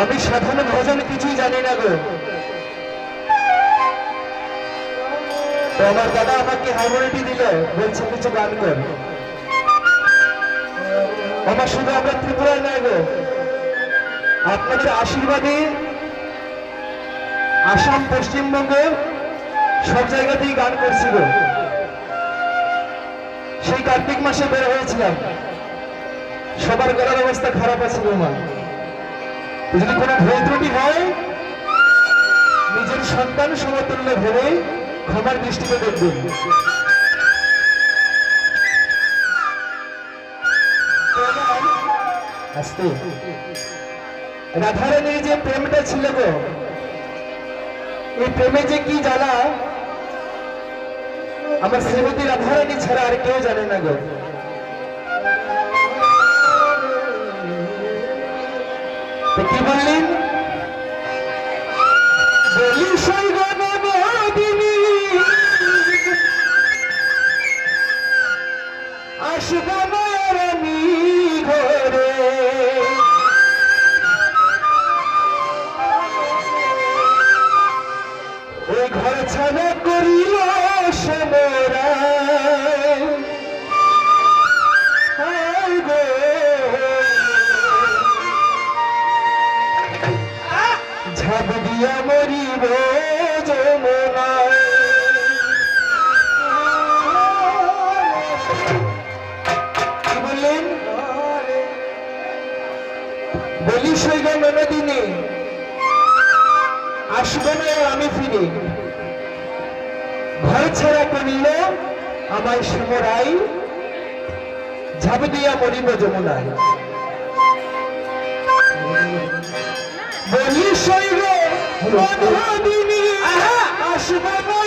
আমি সাধারণ ভজন কিছুই জানি না গো। আমার দাদা আমাকে হারমোনিয়ামটি দিল, বলছে কিছু গান কর। আমার শুধু আমরা ত্রিপুরায় নয় গো, আপনাদের আশীর্বাদে আসাম, পশ্চিমবঙ্গ সব জায়গাতেই গান করছি গো। সেই কার্তিক মাসে বের হয়েছিলাম। সবার গলার অবস্থা খারাপ আছে গো যদি কোনো ভুল ত্রুটি হয়, নিজের সন্তান সমতুল্য ভেবে ক্ষমার দৃষ্টিতে দেখবেন। আস্তে। রাধারানীর যে প্রেমটা ছিল গো, এই প্রেমে যে কি জ্বালা আমার শ্রীমতী রাধারানী ছাড়া আর কেউ জানে না গো। কি বললেন ঝাঁপ দিয়া মরিব যমুনায়। বললেন? বলি সৈগ নদিনী, আসবে না আমি ফিরে। ঘর ছাড়া করিল আমায় সমরাই ঝাঁপ দিয়া মরিব যমুনায়। বলি শৈব আসবে না।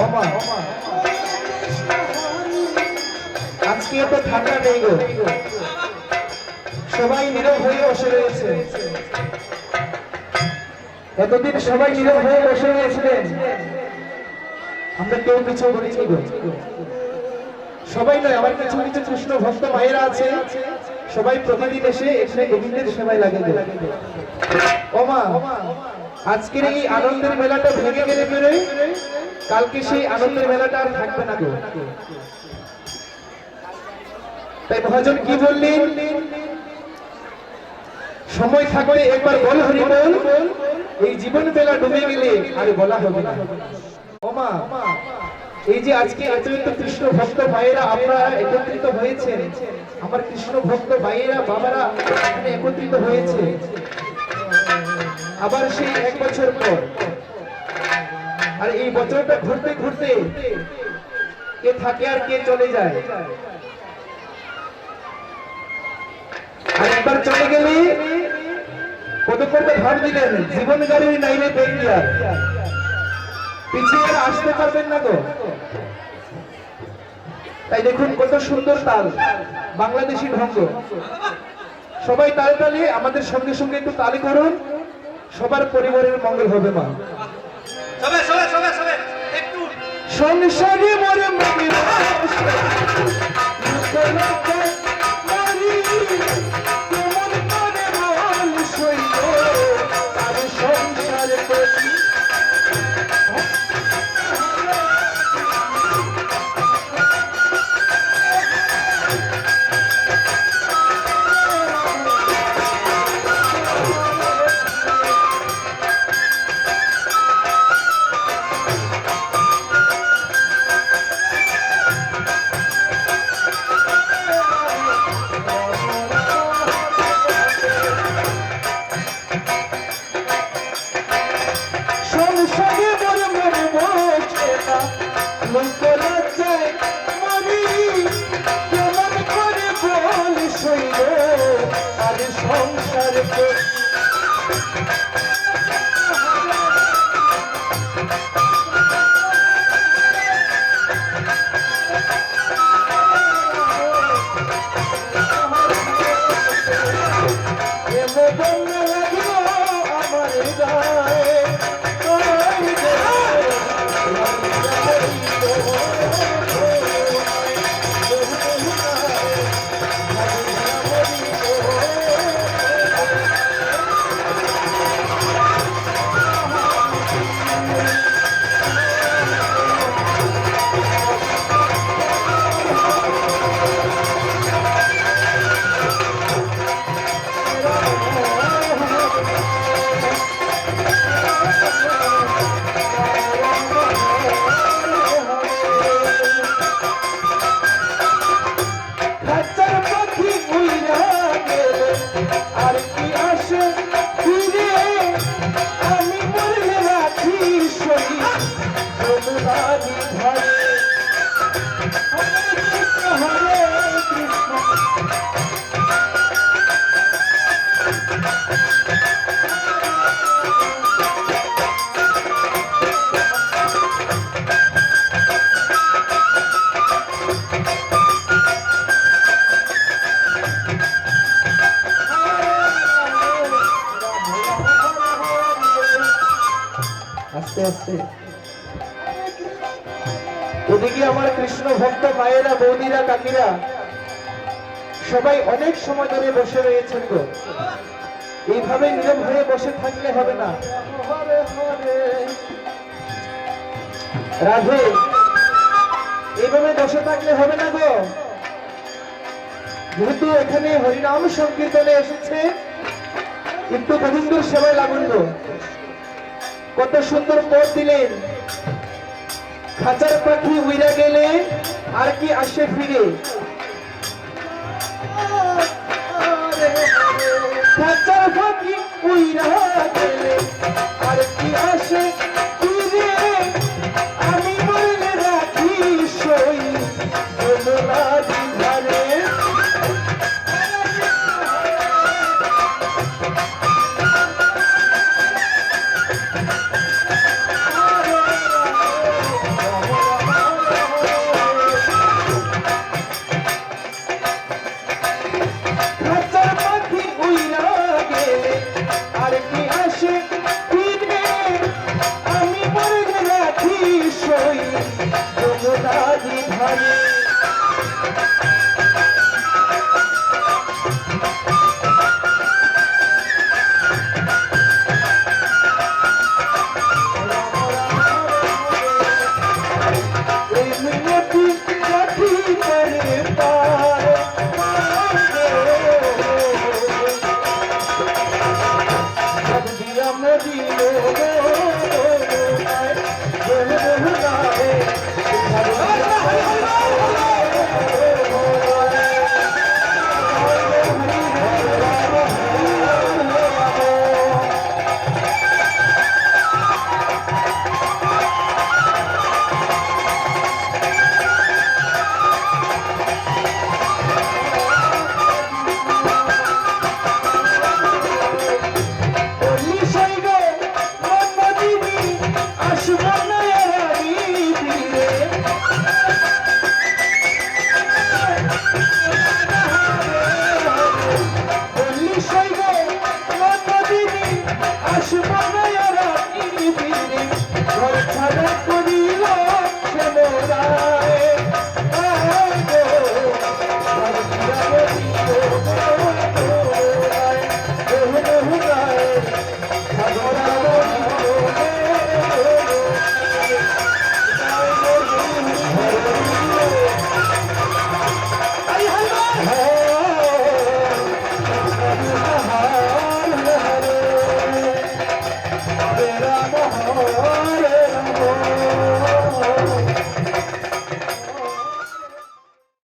অমা আজকে এত ঠান্ডা নেই গো। সবাই নীরব হয়ে বসে রয়েছে। এতদিন সবাই নীরব হয়ে বসে রয়েছিলেন। আমরা কেউ কিছু বলিনি গো। সবাই নয়, আমার কিছু কিছু কৃষ্ণ ভক্ত মায়েরা আছে, সবাই প্রতিদিন এসে এখানে গোবিন্দের সেবায় লাগে গো। ওমা আজকের এই আনন্দের মেলাটা ভেঙে গেলে বেরোয় কালকে সেই আনন্দের মেলাটা আর থাকবে না তাই মহাজন কি বললেন? সময় থাকলে একবার বল হরি বল, এই জীবন বেলা ডুবে গেলে আর বলা হবে না। ওমা, এই যে আজকে এত কৃষ্ণ ভক্ত ভাইয়েরা আপনারা একত্রিত হয়েছেন, আমার কৃষ্ণ ভক্ত ভাইয়েরা, বাবারা এখানে একত্রিত হয়েছে। আবার সেই এক বছর পর। আর এই বছরটা ঘুরতে ঘুরতে কে থাকে আর কে চলে যায়। আর একবার চলে গেলে কত কত ভাব দিলেন, জীবন গাড়ির নাইলে বেরিয়ার পিছিয়ে আসতে পারবেন না গো তাই দেখুন কত সুন্দর তাল, বাংলাদেশি ঢঙ্গ। সবাই তালে তালে আমাদের সঙ্গে সঙ্গে একটু তালি করুন সবার পরিবারের মঙ্গল হবে মা। সবে সবে সবে সবে একটু। সংসারে মরে মরে সইব আর সংসার আস্তে আস্তে। ওদিকে আমার কৃষ্ণ ভক্ত মায়েরা, বৌদিরা, কাকিরা, সবাই অনেক সময় ধরে বসে রয়েছেন গো। এইভাবে নীরব হয়ে বসে থাকলে হবে না। রাধে, এইভাবে বসে থাকলে হবে না গো। যেহেতু এখানে হরিনাম সংকীর্তনে এসেছে, একটু গোবিন্দর সেবায় লাগুন গো কত সুন্দর পথ দিলেন। খাঁচার পাখি উইরা গেলে আর কি আসে ফিরে। খাঁচার পাখি উইরা গেলে আর কি আসে ফিরে। আমি মরলে রাখি সই